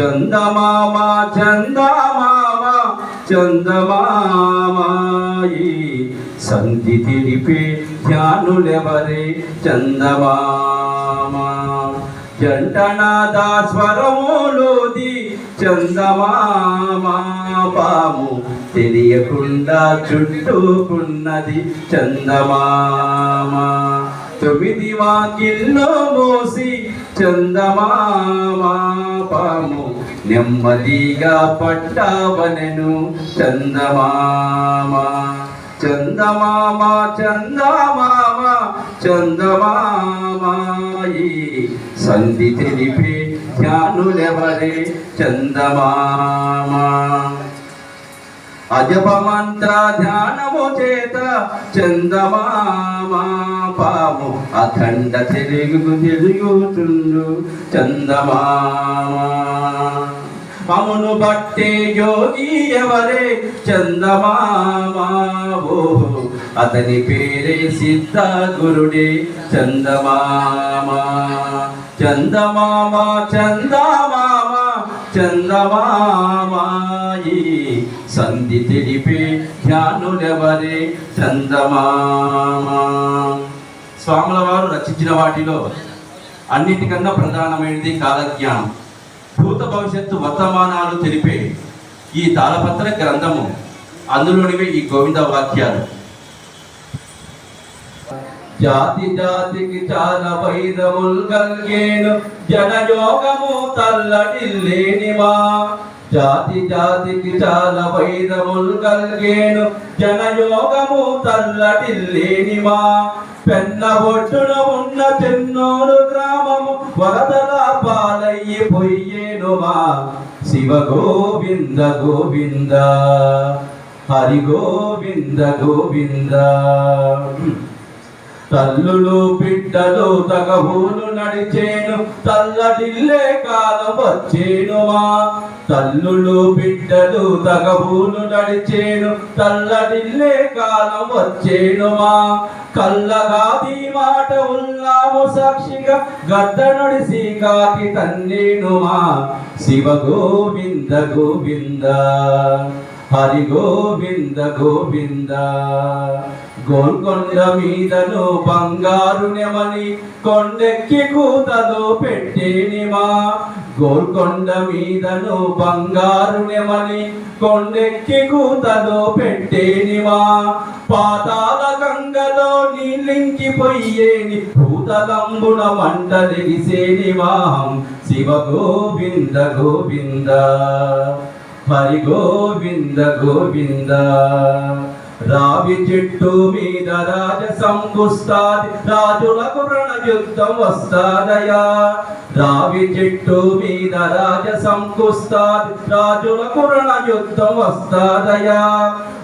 చందమామ చందమామ చందమామాయి సంధి తెలిపే ధ్యానులెవరే? చందమామ జంటనాద స్వరములోది చందమామ పాము తెలియకుండా చుట్టుకున్నది చందమామ. తొమ్మిది వాకిల్లో మోసి చందమామ నెమ్మదిగా పట్టవనెను చందమామ చందమామ చందమామ చందమామాయి. సంధి తెలిపే ధ్యానులెవరే చందమామ? అజప మంత్ర ధ్యానము చేత చందమామా పాము అఖండ తెలుగు తెలుగుతుండు చందమామా. మమును బట్టే యోగి ఎవరే చందమామ? అతని పేరే సిద్ధ గురుడే చందమామ. చందమామ చందమామ చందమామా. సంధి తెలిపే ధ్యానులెవరే చందమామ స్వాముల వారు రచించిన వాటిలో అన్నిటికన్నా ప్రధానమైనది కాలజ్ఞానం. భూత భవిష్యత్తు వర్తమానాలు తెలిపే ఈ తాళపత్ర గ్రంథము. అందులోనివి ఈ గోవింద వాక్యాలు. జాతి జాతికి చాలా వైరముల్ గల్గేను జనయోగము లేనివా జాతి జాతికి చాలా వైరముల్ కలిగేను. జనయోగము తల్లడిల్లేనివా పెన్న ఒడ్డున ఉన్న చెన్నోరు గ్రామము వరదల పాలయ్యి పొయ్యేనుమా. శివ గోవింద గోవింద. హరి గోవింద గోవింద. తల్లులు బిడ్డలు తగబూలు నడిచేను తల్లడిల్లే కాలం వచ్చేనువా తల్లులు బిడ్డలు తగహూలు నడిచేను తల్లడిల్లే కాలం వచ్చేనువా కల్లగాది మాట ఉన్నాము సాక్షిగా గద్దనుడిసి కాకి తన్నేనుమా శివ గోవింద గోవింద హరి గోవింద గోవింద. గోల్కొండ మీదను బంగారు నెమని కొండెక్కి కూతలో పెట్టేనిమా గోల్కొండ మీదను బంగారు నెమని కొండెక్కి కూతలో పెట్టేనిమా పాతాల గంగలో నీళ్ళింకిపోయేని భూతలంబున మంటలిగిసేనిమా శివ గోవింద గోవింద. హరి గోవింద గోవింద. రావి చెట్టు మీద రాజ సంపుస్తాది రాజులకు రణయుద్ధం వస్తాదయా రావి చెట్టు మీద రాజ సంకుస్తాది రాజులకు రణయుద్ధం వస్తాదయా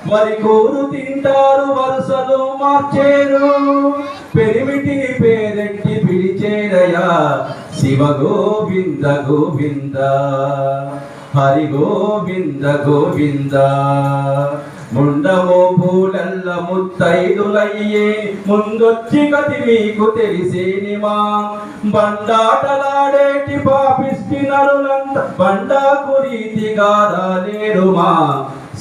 మరి కూరు తింటారు వరుసలు మార్చేరు. పెరిమిటి పేరెట్టి పిలిచేరయా శివ గోవింద. గోవింద హరి గోవింద గోవింద. ఉండవో పూలల్ల ముత్తైదులయ్యే ముందొచ్చి కది మీకు తెలిసేనిమా బండాటలాడేటి పాపిష్టి నరులంత బండాకు రీతిగా రాలేరుమా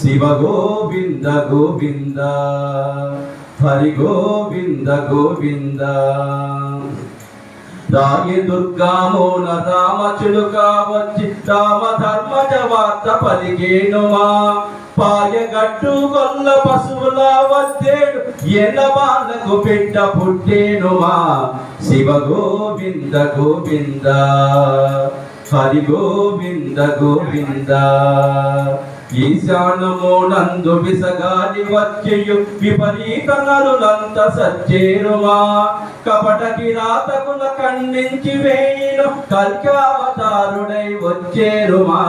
శివ గోవింద గోవింద హరి గోవింద గోవింద. రాగి దుర్గామోన రామ చిలుక వచ్చి రామ ధర్మజ వార్త పలికేనుమా? పాయగట్టు కొల్ల పశువుల వచ్చేడు ఎన్న బాలకు బిడ్డ పుట్టేనుమా? శివ గోవింద గోవింద హరి గోవింద గోవింద. ఈశానము విసగాని విసగాలి వచ్చేయు విపరీత నరులంత సచ్చేరుమా కపట కిరాతకుల ఖండించి వేయిను కల్కావతారుడై వచ్చేరుమా.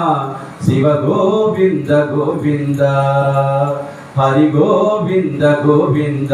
శివ గోవింద గోవింద హరి గోవింద గోవింద.